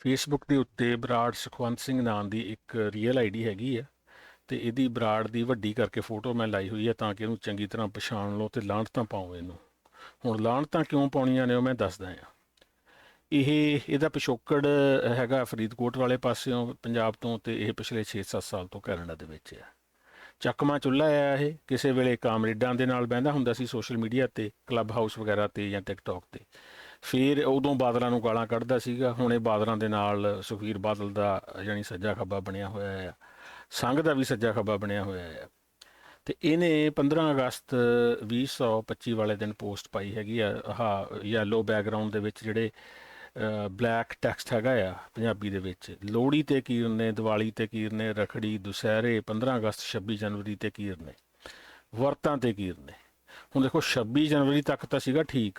Facebook ਦੇ ਉੱਤੇ ਬਰਾੜ ਸੁਖਵੰਤ ਸਿੰਘ ਨਾਂ ਦੀ ਇੱਕ ਰੀਅਲ ਆਈਡੀ ਹੈਗੀ ਆ ਤੇ ਇਹਦੀ ਬਰਾੜ ਦੀ ਵੱਡੀ ਕਰਕੇ ਫੋਟੋ ਮੈਂ ਲਾਈ ਹੋਈ ਹੈ ਤਾਂ ਕਿ ਇਹਨੂੰ ਚੰਗੀ ਤਰ੍ਹਾਂ ਪਛਾਣ ਲਓ ਤੇ ਲਾਹਣਤਾਂ ਪਾਓ ਇਹਨੂੰ। ਹੁਣ ਲਾਹਣਤਾਂ ਕਿਉਂ ਪਾਉਣੀਆਂ ਨੇ ਉਹ ਮੈਂ ਦੱਸਦਾ ਹਾਂ। ਇਹ, ਇਹਦਾ ਪਿਛੋਕੜ ਹੈਗਾ ਫਰੀਦਕੋਟ ਵਾਲੇ ਪਾਸਿਓਂ ਪੰਜਾਬ ਤੋਂ ਤੇ ਇਹ ਪਿਛਲੇ 6-7 ਸਾਲ ਤੋਂ ਕੈਨੇਡਾ ਦੇ ਵਿੱਚ ਹੈ ਚੱਕਮਾ ਚੁੱਲ੍ਹਾ ਆ ਇਹ, ਕਿਸੇ ਵੇਲੇ ਕਾਮਰੇਡਾਂ ਦੇ ਨਾਲ ਬਹਿੰਦਾ ਹੁੰਦਾ ਸੀ ਸੋਸ਼ਲ ਮੀਡੀਆ ਤੇ ਕਲੱਬ ਹਾਊਸ ਵਗੈਰਾ ਤੇ ਜਾਂ ਟਿਕਟੌਕ ਤੇ। ਫਿਰ ਉਦੋਂ ਬਾਦਲਾਂ ਨੂੰ ਗਾਲਾਂ ਕੱਢਦਾ ਸੀਗਾ। ਹੁਣ ਇਹ ਬਾਦਲਾਂ ਦੇ ਨਾਲ ਸੁਖਵੀਰ ਬਾਦਲ ਦਾ ਯਾਨੀ ਸੱਜਾ ਖੱਬਾ ਬਣਿਆ ਹੋਇਆ ਆ। ਸੰਘ ਦਾ ਵੀ ਸੱਜਾ ਖੱਬਾ ਬਣਿਆ ਹੋਇਆ ਆ। ਤੇ ਇਹਨੇ 15 ਅਗਸਤ 2025 ਵਾਲੇ ਦਿਨ ਪੋਸਟ ਪਾਈ ਹੈਗੀ ਆ। ਆਹ ਯੈਲੋ ਬੈਕਗ੍ਰਾਉਂਡ ਦੇ ਵਿੱਚ ਜਿਹੜੇ ਬਲੈਕ ਟੈਕਸਟ ਹੈਗਾ ਆ ਪੰਜਾਬੀ ਦੇ ਵਿੱਚ। ਲੋਹੜੀ ਤੇ ਕੀਰ ਨੇ, ਦੀਵਾਲੀ ਤੇ ਕੀਰ ਨੇ, ਰਖੜੀ, ਦੁਸਹਿਰੇ 15 ਅਗਸਤ 26 ਜਨਵਰੀ ਤੇ ਕੀਰ ਨੇ, ਵਰਤਾਂ ਤੇ ਕੀਰ ਨੇ। ਹੁਣ ਦੇਖੋ 26 ਜਨਵਰੀ ਤੱਕ ਤਾਂ ਸੀਗਾ ਠੀਕ।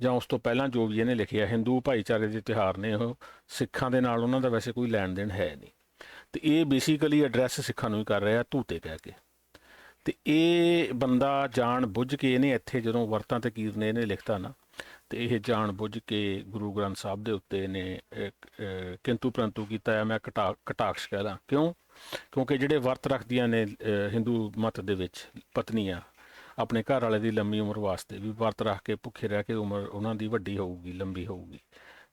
ਜਾਂ ਉਸ ਤੋਂ ਪਹਿਲਾਂ ਜੋ ਵੀ ਇਹਨੇ ਲਿਖਿਆ, ਹਿੰਦੂ ਭਾਈਚਾਰੇ ਦੇ ਤਿਉਹਾਰ ਨੇ ਉਹ, ਸਿੱਖਾਂ ਦੇ ਨਾਲ ਉਹਨਾਂ ਦਾ ਵੈਸੇ ਕੋਈ ਲੈਣ ਦੇਣ ਹੈ ਨਹੀਂ। ਤੇ ਇਹ ਬੇਸਿਕਲੀ ਐਡਰੈਸ ਸਿੱਖਾਂ ਨੂੰ ਹੀ ਕਰ ਰਿਹਾ ਧੂਤੇ ਕਹਿ ਕੇ। ਤੇ ਇਹ ਬੰਦਾ ਜਾਣ ਬੁੱਝ ਕੇ ਇਹਨੇ ਇੱਥੇ ਜਦੋਂ ਵਰਤਾਂ ਤੇ ਕੀਰ ਨੇ ਇਹਨੇ ਲਿਖਤਾ ਨਾ, ਤੇ ਇਹ ਜਾਣ ਬੁੱਝ ਕੇ ਗੁਰੂ ਗ੍ਰੰਥ ਸਾਹਿਬ ਦੇ ਉੱਤੇ ਇਹਨੇ ਕਿੰਤੂ ਪ੍ਰੰਤੂ ਕੀਤਾ ਹੈ, ਮੈਂ ਕਟਾ, ਕਟਾਕਸ਼ ਕਹਿ ਲਾਂ। ਕਿਉਂ? ਕਿਉਂਕਿ ਜਿਹੜੇ ਵਰਤ ਰੱਖਦੀਆਂ ਨੇ ਹਿੰਦੂ ਮਤ ਦੇ ਵਿੱਚ ਪਤਨੀਆਂ ਆਪਣੇ ਘਰ ਵਾਲੇ ਦੀ ਲੰਮੀ ਉਮਰ ਵਾਸਤੇ ਵੀ ਵਰਤ ਰੱਖ ਕੇ ਭੁੱਖੇ ਰਹਿ ਕੇ ਉਮਰ ਉਹਨਾਂ ਦੀ ਵੱਡੀ ਹੋਊਗੀ, ਲੰਬੀ ਹੋਊਗੀ।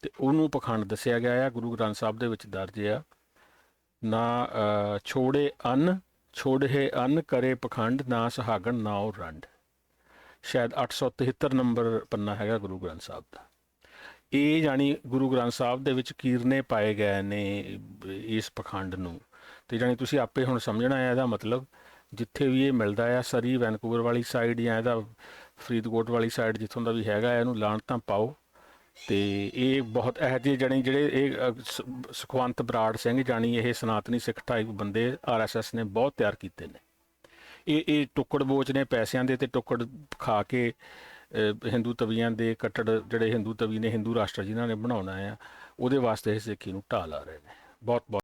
ਤੇ ਉਹਨੂੰ ਪਖੰਡ ਦੱਸਿਆ ਗਿਆ ਆ, ਗੁਰੂ ਗ੍ਰੰਥ ਸਾਹਿਬ ਦੇ ਵਿੱਚ ਦਰਜ ਆ, ਨਾ ਛੋੜੇ ਅੰਨ ਛੋੜੇ ਅੰਨ ਕਰੇ ਪਖੰਡ, ਨਾ ਸੁਹਾਗਣ, ਨਾ ਉਹ ਰੰਡ। ਸ਼ਾਇਦ 873 ਨੰਬਰ ਪੰਨਾ ਹੈਗਾ ਗੁਰੂ ਗ੍ਰੰਥ ਸਾਹਿਬ ਦਾ। ਇਹ ਜਾਨੀ ਗੁਰੂ ਗ੍ਰੰਥ ਸਾਹਿਬ ਦੇ ਵਿੱਚ ਕੀਰਨੇ ਪਾਏ ਗਏ ਨੇ ਇਸ ਪਖੰਡ ਨੂੰ। ਤੇ ਜਾਨੀ ਤੁਸੀਂ ਆਪੇ ਹੁਣ ਸਮਝਣਾ ਹੈ ਇਹਦਾ ਮਤਲਬ ਜਿੱਥੇ ਵੀ ਇਹ ਮਿਲਦਾ ਆ, ਸਰੀ, ਵੈਨਕੂਵਰ ਵਾਲੀ ਸਾਈਡ ਜਾਂ ਇਹਦਾ ਫਰੀਦਕੋਟ ਵਾਲੀ ਸਾਈਡ ਜਿੱਥੋਂ ਦਾ ਵੀ ਹੈਗਾ ਇਹਨੂੰ ਇਹਨੂੰ ਲਾਣਤਾਂ ਪਾਓ। ਤੇ ਇਹ ਬਹੁਤ ਇਹੋ ਜਿਹੇ ਜਾਣੀ ਜਿਹੜੇ ਇਹ ਸੁਖਵੰਤ ਬਰਾੜ ਸਿੰਘ ਜਾਣੀ ਇਹ ਸਨਾਤਨੀ ਸਿੱਖ ਟਾਈਪ ਬੰਦੇ ਆਰਐਸਐਸ ਨੇ ਬਹੁਤ ਤਿਆਰ ਕੀਤੇ ਨੇ। ਇਹ ਇਹ ਟੁੱਕੜ ਬੋਚ ਨੇ ਪੈਸਿਆਂ ਦੇ ਤੇ ਟੁੱਕੜ ਖਾ ਕੇ ਹਿੰਦੂ ਤਵੀਆਂ ਦੇ ਕੱਟੜ ਜਿਹੜੇ ਹਿੰਦੂ ਤਵੀ ਨੇ, ਹਿੰਦੂ ਰਾਸ਼ਟਰ ਜਿਨ੍ਹਾਂ ਨੇ ਬਣਾਉਣਾ ਆ, ਉਹਦੇ ਵਾਸਤੇ ਇਹ ਸਿੱਖੀ ਨੂੰ ਢਾਲ ਆ ਰਹੇ ਨੇ। ਬਹੁਤ ਬਹੁਤ